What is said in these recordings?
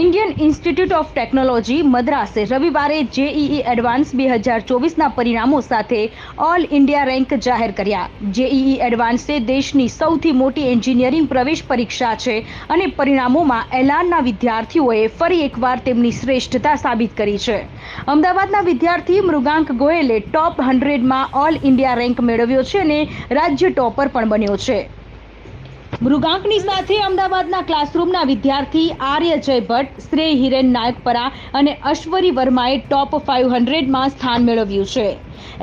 Indian institute of technology મદ્રાસે રવિવારે JEE advance બે હજાર ચોવીસના પરિણામો સાથે ઓલ ઇન્ડિયા રેન્ક જાહેર કર્યા. જેઈઈ એડવાન્સે દેશની સૌથી મોટી એન્જિનિયરિંગ પ્રવેશ પરીક્ષા છે અને પરિણામોમાં એલાનના વિદ્યાર્થીઓએ ફરી એકવાર તેમની શ્રેષ્ઠતા સાબિત કરી છે. અમદાવાદના વિદ્યાર્થી મૃગાંક ગોયલે ટોપ હંડ્રેડમાં ઓલ ઇન્ડિયા રેન્ક મેળવ્યો છે અને રાજ્ય ટોપર પણ બન્યો છે. મૃગાંકની સાથે અમદાવાદના ક્લાસરૂમના વિદ્યાર્થી આર્ય જય ભટ્ટ શ્રેય હિરેન નાયકપરા અને અશ્વરી વર્માએ ટોપ ફાઇવ હંડ્રેડમાં સ્થાન મેળવ્યું છે.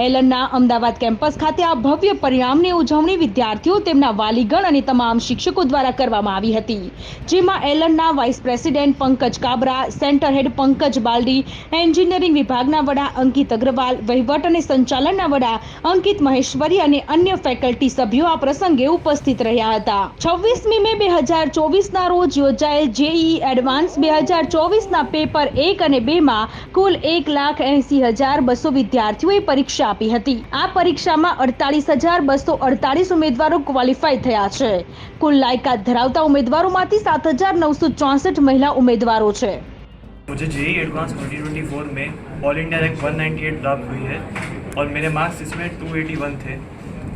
એલનના અમદાવાદ કેમ્પસ ખાતે આ ભવ્ય પરિણામની ઉજવણી વિદ્યાર્થીઓ, તેમના વાલીગણ અને તમામ શિક્ષકો દ્વારા કરવામાં આવી હતી. જેમાં એલનના vice president Pankaj Kabra, centre head Pankaj Baldi, engineering વિભાગના વડા અંકિત અગ્રવાલ, વહીવટ અને સંચાલનના વડા અંકિત મહેશ્વરી અને અન્ય ફેકલ્ટી સભ્યો આ પ્રસંગે ઉપસ્થિત રહ્યા હતા. છવ્વીસમી મે બે હજાર ચોવીસના રોજ યોજાયેલ જેઈ એડવાન્સ બે હજાર ચોવીસના પેપર એક અને બેમાં કુલ એક લાખ એંસી હજાર બસો વિદ્યાર્થીઓએ પરીક્ષા આપી હતી આ પરીક્ષામાં અડતાલીસ હજાર બસો અડતાલીસ ઉમેદવારો ક્વોલિફાય થયા છે કુલ લાયકાત ધરાવતા ઉમેદવારોમાંથી સાત હજાર નવસો ચોસઠ મહિલા ઉમેદવારો છે मुझे जेई एडवांस 2024 में ऑल इंडिया रैंक 198 प्राप्त हुई है और मेरे मार्क्स इसमें 281 थे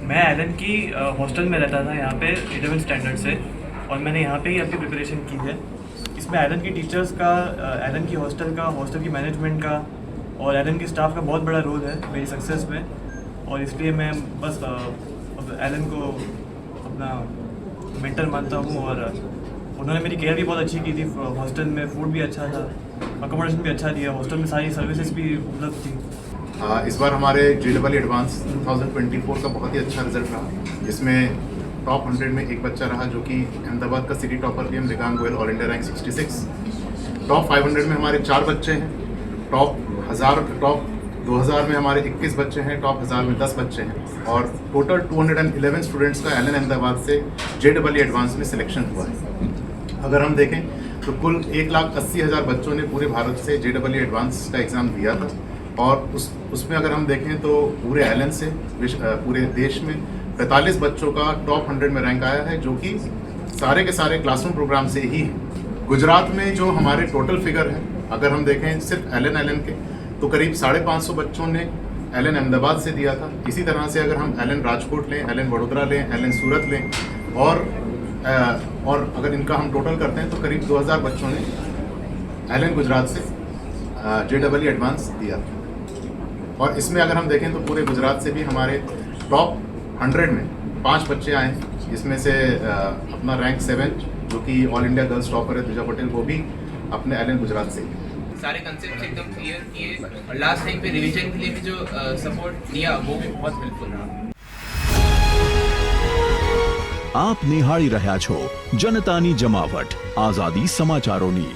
मैं एलन की हॉस्टल में रहता था यहाँ पे इलेवन स्टैंडर्ड से और मैंने यहाँ पे ही अपनी प्रिपरेशन की है इसमें एलन की टीचर्स का एलन की हॉस्टल का हॉस्टल की मैनेजमेंट का और एलन की स्टाफ का बहुत बड़ा रोल है मेरी सक्सेस में। और इसलिए मैं बस एलन को अपना मेंटर मानता हूँ और उन्होंने मेरी केयर भी बहुत अच्छी की थी। हॉस्टल में फ़ूड भी अच्छा था अकोमोडेशन भी अच्छा दिया हॉस्टल में सारी सर्विसेज़ भी उपलब्ध थी। आ, इस बार हमारे जे डबल एडवांस 2024 का बहुत ही अच्छा रिज़ल्ट रहा जिसमें टॉप 100 में एक बच्चा रहा जो कि अहमदाबाद का सिटी टॉपर भी हम Mrigank Goyal all India rank 66 top 500 में हमारे चार बच्चे हैं टॉप हज़ार टॉप 2000 में हमारे 21 बच्चे हैं टॉप हज़ार में 10 बच्चे हैं। और टोटल 211 स्टूडेंट्स का एल अहमदाबाद से जे डबल एडवांस में सिलेक्शन हुआ है। अगर हम देखें तो कुल एक लाख अस्सी हज़ार बच्चों ने पूरे भारत से जे डबल एडवांस का एग्ज़ाम दिया था। और उस, उसमें अगर हम देखें तो पूरे एलन से पूरे देश में 45 बच्चों का टॉप 100 में रैंक आया है, जो कि सारे के सारे क्लासरूम प्रोग्राम से ही है। गुजरात में जो हमारे टोटल फिगर है, अगर हम देखें, सिर्फ़ एल एन के तो करीब साढ़े पाँच सौ बच्चों ने एल एन अहमदाबाद से दिया था। इसी तरह से अगर हम एल एन राजकोट लें एल एन वडोदरा लें एल एन सूरत लें और अ, और अगर इनका हम टोटल करते हैं तो करीब 2000 बच्चों ने एल एन गुजरात से जे डबल एडवांस दिया और इसमें अगर हम देखें तो पूरे गुजरात से भी हमारे टॉप 100 में पाँच बच्चे आए हैं। जिसमें से अ, अपना रैंक सेवन जो कि ऑल इंडिया गर्ल्स टॉपर है तुजा पटेल वो भी अपने एल एन गुजरात से। सारे कंसेप्ट एकदम क्लियर किए और लास्ट टाइम पे रिवीजन के लिए भी जो सपोर्ट दिया वो भी बहुत हेल्पफुल रहा આપ નિહાળી રહ્યા છો જનતાની જમાવટ આઝાદી સમાચારોની